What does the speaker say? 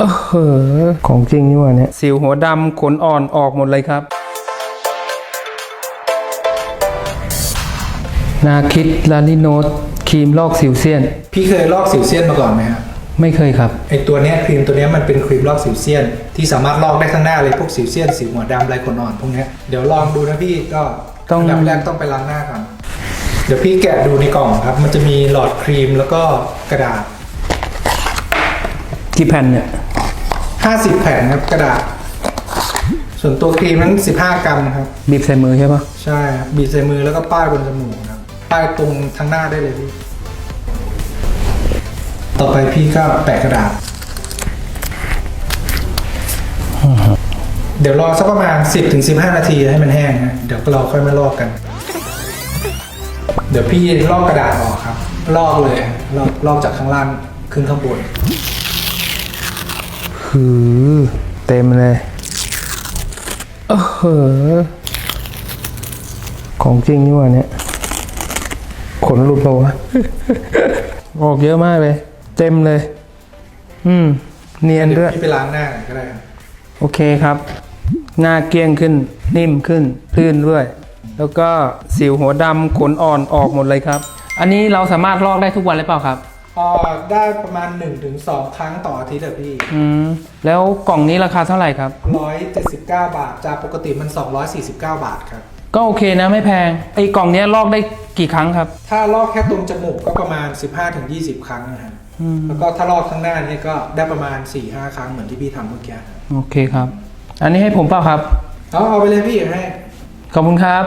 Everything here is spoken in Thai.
เออของจริงนี่หว่าเนี่ยสิวหัวดำขนอ่อนออกหมดเลยครับนาคิดลาลิโนตครีมลอกสิวเซียน พี่เคยลอกสิวเซียนมาก่อนไหมครับไม่เคยครับไอตัวเนี้ยครีมตัวเนี้ยมันเป็นครีมลอกสิวเซียน ที่สามารถลอกได้ข้างหน้าเลยพวกสิวเซียนสิวหัวดำไรขนอ่อนพวกเนี้ยเดี๋ยวลองดูนะพี่ก็ต้องนดับแรกต้องไปล้างหน้าก่อนเดี๋ยวพี่แกะดูในกล่องครับ มันจะมีหลอดครีมแล้วก็กระดาษ กี่แผ่นเนี่ย 50 แผ่นครับกระดาษ ส่วนตัวครีมนั้น 15 กรัมครับ บีบใส่มือใช่ปะใช่ครับบีบใส่มือแล้วก็ป้ายบนจมูกครับป้ายตรงทั้งหน้าได้เลยพี่ ต่อไปพี่ก็แปะกระดาษ เดี๋ยวรอสักประมาณ 10ถึง15 นาทีให้มันแห้งนะเดี๋ยวเราค่อยมาลอกกัน เดี๋ยวพี่ลอกกระดาษออกครับ ลอกเลยลอกลอกจากข้างล่างขึ้นข้างบน หือ เต็มเลยเออเหอของจริงนี่หว่าเนี่ยขนหลุดเปล่าวะออกเยอะมากเลย เต็มเลย อืม เนียนเดี๋ด้ยววยพี่ไปล้างหน้าก็ได้ครับโอเคครับ หน้าเกลี้ยงขึ้น นิ่มขึ้น พื้นด้วย แล้วก็สิวหัวดำขนอ่อนออกหมดเลยครับ อันนี้เราสามารถลอกได้ทุกวันเลยเปล่าครับ ออกได้ประมาณ 1-2 ครั้งต่ออาทิตย์อะพี่ อืมแล้วกล่องนี้ราคาเท่าไหร่ครับ 179 บาท จากปกติมัน 249 บาทครับ ก็โอเคนะไม่แพงไอ้กล่องเนี้ยลอกได้กี่ครั้งครับ ถ้าลอกแค่ตรงจมูกก็ประมาณ 15-20 ครั้งนะครับแล้วก็ถ้าลอกข้างหน้านี่ก็ได้ประมาณ 4-5 ครั้งเหมือนที่พี่ทำเมื่อกี้ครับโอเคครับ อันนี้ให้ผมเปล่าครับ เอาเอาไปเลยพี่ให้ ขอบคุณครับ